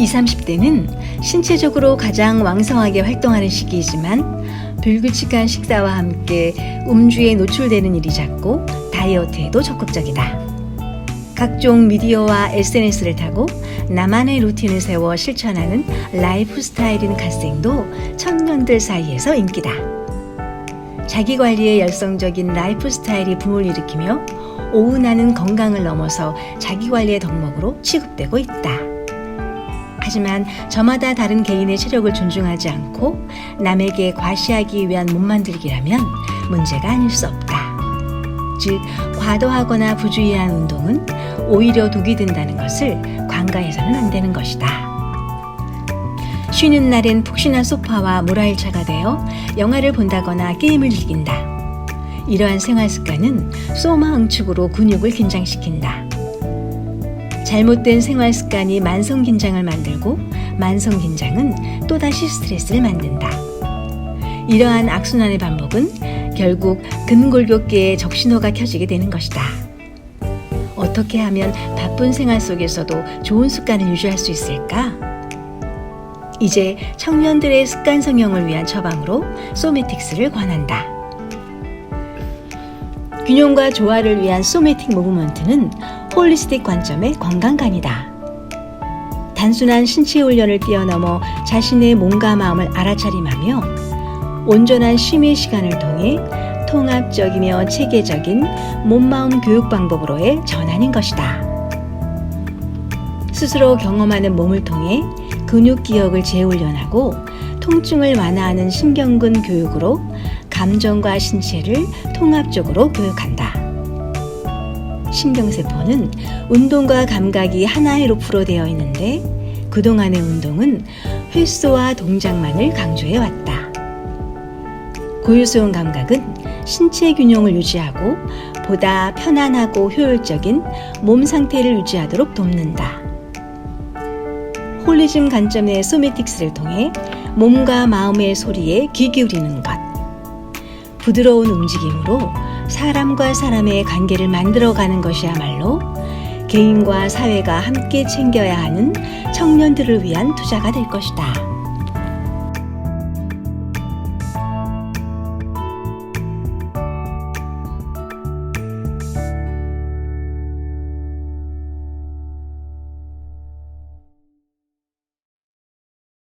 20, 30대는 신체적으로 가장 왕성하게 활동하는 시기이지만 불규칙한 식사와 함께 음주에 노출되는 일이 잦고 다이어트에도 적극적이다. 각종 미디어와 SNS를 타고 나만의 루틴을 세워 실천하는 라이프 스타일인 갓생도 청년들 사이에서 인기다. 자기 관리에 열성적인 라이프 스타일이 붐을 일으키며 오운하는 건강을 넘어서 자기 관리의 덕목으로 취급되고 있다. 하지만 저마다 다른 개인의 체력을 존중하지 않고 남에게 과시하기 위한 몸 만들기라면 문제가 아닐 수 없다. 즉, 과도하거나 부주의한 운동은 오히려 독이 된다는 것을 관가해서는 안 되는 것이다. 쉬는 날엔 푹신한 소파와 모라일차가 되어 영화를 본다거나 게임을 즐긴다. 이러한 생활 습관은 소마 응축으로 근육을 긴장시킨다. 잘못된 생활 습관이 만성 긴장을 만들고 만성 긴장은 또다시 스트레스를 만든다. 이러한 악순환의 반복은 결국 근골격계의 적신호가 켜지게 되는 것이다. 어떻게 하면 바쁜 생활 속에서도 좋은 습관을 유지할 수 있을까? 이제 청년들의 습관 성형을 위한 처방으로 소매틱스를 권한다. 균형과 조화를 위한 소매틱 무브먼트는 홀리스틱 관점의 건강관이다. 단순한 신체 훈련을 뛰어넘어 자신의 몸과 마음을 알아차림하며 온전한 쉼의 시간을 통해 통합적이며 체계적인 몸마음 교육 방법으로의 전환인 것이다. 스스로 경험하는 몸을 통해 근육 기억을 재훈련하고 통증을 완화하는 신경근 교육으로 감정과 신체를 통합적으로 교육한다. 신경세포는 운동과 감각이 하나의 루프로 되어 있는데 그동안의 운동은 횟수와 동작만을 강조해 왔다. 고유스러운 감각은 신체 균형을 유지하고 보다 편안하고 효율적인 몸 상태를 유지하도록 돕는다. 홀리즘 관점의 소매틱스를 통해 몸과 마음의 소리에 귀 기울이는 것. 부드러운 움직임으로 사람과 사람의 관계를 만들어가는 것이야말로 개인과 사회가 함께 챙겨야 하는 청년들을 위한 투자가 될 것이다.